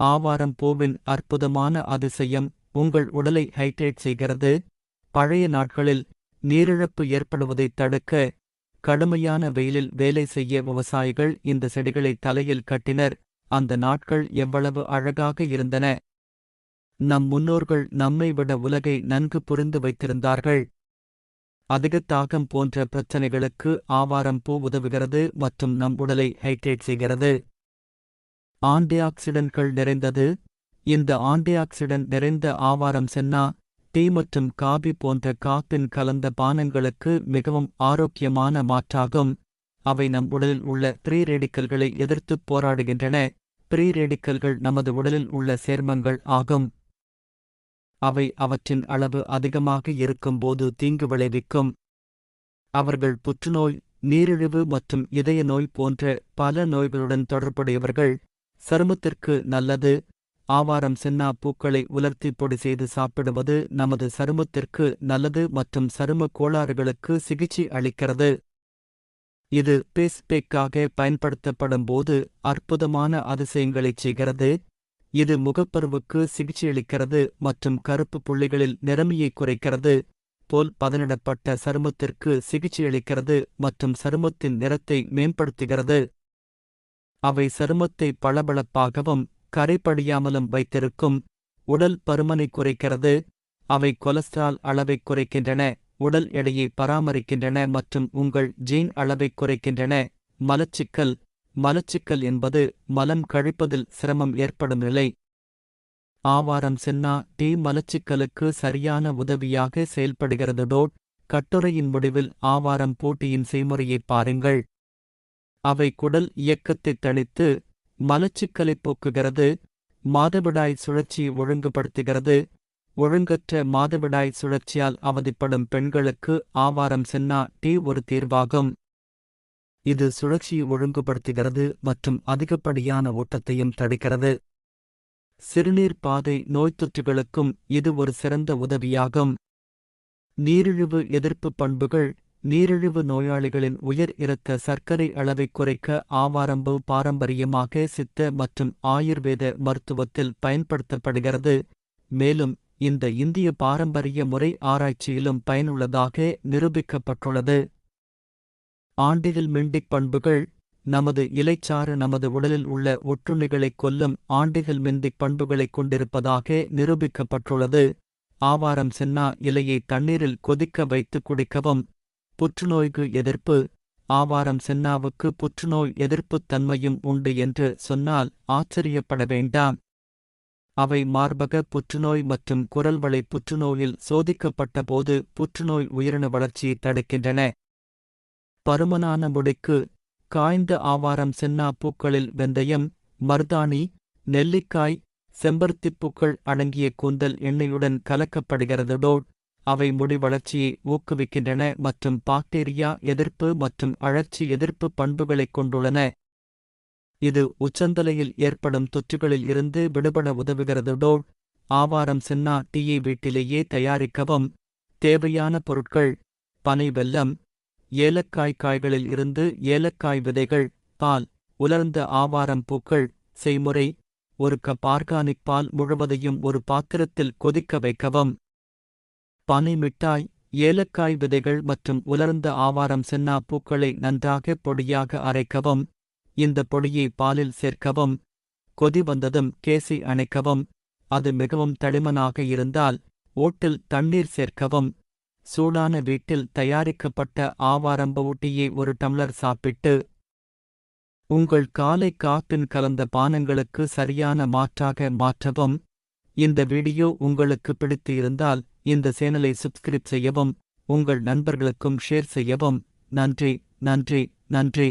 ஆவாரம் பூவின் அற்புதமான அதிசயம் உங்கள் உடலை ஹைட்ரேட் செய்கிறது. பழைய நாட்களில் நீரிழப்பு ஏற்படுவதைத் தடுக்க கடுமையான வெயிலில் வேலை செய்ய விவசாயிகள் இந்த செடிகளை தலையில் கட்டினர். அந்த நாட்கள் எவ்வளவு அழகாக இருந்தன. நம் முன்னோர்கள் நம்மை விட உலகை நன்கு புரிந்து வைத்திருந்தார்கள். அதிக தாகம் போன்ற பிரச்சனைகளுக்கு ஆவாரம் பூ உதவுகிறது மற்றும் நம் உடலை ஹைட்ரேட் செய்கிறது. ஆன்டிஆக்சிடன்ட்கள் நிறைந்தது. இந்த ஆன்டிஆக்சிடன்ட் நிறைந்த ஆவாரம் சென்னா டீ மற்றும் காபி போன்ற காப்பின் கலந்த பானங்களுக்கு மிகவும் ஆரோக்கியமான மாற்றாகும். அவை நம் உடலில் உள்ள ப்ரீ ரேடிக்கல்களை எதிர்த்துப் போராடுகின்றன. ப்ரீ ரேடிக்கல்கள் நமது உடலில் உள்ள சேர்மங்கள் ஆகும். அவை அவற்றின் அளவு அதிகமாக இருக்கும்போது தீங்கு விளைவிக்கும். அவர்கள் புற்றுநோய் நீரிழிவு மற்றும் இதய நோய் போன்ற பல நோய்களுடன் தொடர்புடையவர்கள். சருமத்திற்கு நல்லது. ஆவாரம் சென்னா பூக்களை உலர்த்தி பொடி செய்து சாப்பிடுவது நமது சருமத்திற்கு நல்லது மற்றும் சரும கோளாறுகளுக்கு சிகிச்சை அளிக்கிறது. இது பேஸ்பேக்காக பயன்படுத்தப்படும் போது அற்புதமான அதிசயங்களைச் செய்கிறது. இது முகப்பருவுக்கு சிகிச்சையளிக்கிறது மற்றும் கருப்பு புள்ளிகளில் நிறமையை குறைக்கிறது. போல் பதனிடப்பட்ட சருமத்திற்கு சிகிச்சையளிக்கிறது மற்றும் சருமத்தின் நிறத்தை மேம்படுத்துகிறது. அவை சருமத்தை பளபளப்பாகவும் கரைபடியாமலும் வைத்திருக்கும். உடல் பருமனை குறைக்கிறது. அவை கொலஸ்ட்ரால் அளவைக் குறைக்கின்றன. உடல் எடையை பராமரிக்கின்றன மற்றும் உங்கள் ஜீன் அளவைக் குறைக்கின்றன. மலச்சிக்கல். மலச்சிக்கல் என்பது மலம் கழிப்பதில் சிரமம் ஏற்படும் நிலை. ஆவாரம் சென்னா டீ மலச்சிக்கலுக்கு சரியான உதவியாக செயல்படுகிறது. டோட் கட்டுரையின் முடிவில் ஆவாரம் போட்டியின் செய்முறையைப் பாருங்கள். அவை குடல் இயக்கத்தைத் தணித்து மலச்சிக்கலைப் போக்குகிறது மாதவிடாய் சுழற்சியை ஒழுங்குபடுத்துகிறது. ஒழுங்கற்ற மாதவிடாய் சுழற்சியால் அவதிப்படும் பெண்களுக்கு ஆவாரம் சென்னா டீ ஒரு தீர்வாகும். இது சுழற்சியை ஒழுங்குபடுத்துகிறது மற்றும் அதிகப்படியான ஓட்டத்தையும் தடுக்கிறது. சிறுநீர் பாதை நோய்த்தொற்றுகளுக்கும் இது ஒரு சிறந்த உதவியாகும். நீரிழிவு எதிர்ப்பு பண்புகள் நீரிழிவு நோயாளிகளின் உயர் இரத்த சர்க்கரை அளவைக் குறைக்க ஆவாரம்பு பாரம்பரியமாக சித்த மற்றும் ஆயுர்வேத மருத்துவத்தில் பயன்படுத்தப்படுகிறது. மேலும் இந்த இந்திய பாரம்பரிய முறை ஆராய்ச்சியிலும் பயனுள்ளதாக நிரூபிக்கப்பட்டுள்ளது. ஆண்டிதில் மிண்டிக் பண்புகள் நமது இலைச்சாறு நமது உடலில் உள்ள ஒட்டுண்ணிகளைக் கொல்லும் ஆண்டிகள் மிந்திக் பண்புகளைக் கொண்டிருப்பதாக நிரூபிக்கப்பட்டுள்ளது. ஆவாரம் சென்னா இலையை தண்ணீரில் கொதிக்க வைத்து குடிக்கவும். புற்றுநோய்க்கு எதிர்ப்பு. ஆவாரம் சென்னாவுக்கு புற்றுநோய் எதிர்ப்புத் தன்மையும் உண்டு என்று சொன்னால் ஆச்சரியப்பட வேண்டாம். அவை மார்பக புற்றுநோய் மற்றும் குரல்வளை புற்றுநோயில் சோதிக்கப்பட்டபோது புற்றுநோய் உயிரணு வளர்ச்சியை தடுக்கின்றன. பருமனான முடிக்கு காய்ந்த ஆவாரம் சென்னா பூக்களில் வெந்தயம் மருதாணி நெல்லிக்காய் செம்பருத்திப் பூக்கள் அடங்கிய கூந்தல் எண்ணெயுடன் கலக்கப்படுகிறது டோட் அவை முடி வளர்ச்சியை ஊக்குவிக்கின்றன மற்றும் பாக்டீரியா எதிர்ப்பு மற்றும் அழற்சி எதிர்ப்பு பண்புகளைக் கொண்டுள்ளன. இது உச்சந்தலையில் ஏற்படும் தொற்றுகளில் இருந்து விடுபட உதவுகிறதுடோல் ஆவாரம் சென்னா டீயை வீட்டிலேயே தயாரிக்கவும். தேவையான பொருட்கள் பனை வெல்லம் ஏலக்காய் காய்களில் இருந்து ஏலக்காய் விதைகள் பால் உலர்ந்த ஆவாரம் பூக்கள் செய்முறை ஒரு கப் ஆர்கானிக் பால் முழுவதையும் ஒரு பாத்திரத்தில் கொதிக்க வைக்கவும். பனை மிட்டாய் ஏலக்காய் விதைகள் மற்றும் உலர்ந்த ஆவாரம் சென்னா பூக்களை நன்றாக பொடியாக அரைக்கவும் இந்த பொடியை பாலில் சேர்க்கவும் கொதி வந்ததும் கேசி அணைக்கவும் அது மிகவும் தடிமனாக இருந்தால் ஓட்டில் தண்ணீர் சேர்க்கவும். சூடான வீட்டில் தயாரிக்கப்பட்ட ஆவாரம்ப ஊட்டியை ஒரு டம்ளர் சாப்பிட்டு உங்கள் காலை காப்பின் கலந்த பானங்களுக்கு சரியான மாற்றாக மாற்றவும். இந்த வீடியோ உங்களுக்கு பிடித்து இருந்தால் இந்த சேனலை சப்ஸ்கிரைப் செய்யவும் உங்கள் நண்பர்களுக்கும் ஷேர் செய்யவும். நன்றி நன்றி நன்றி.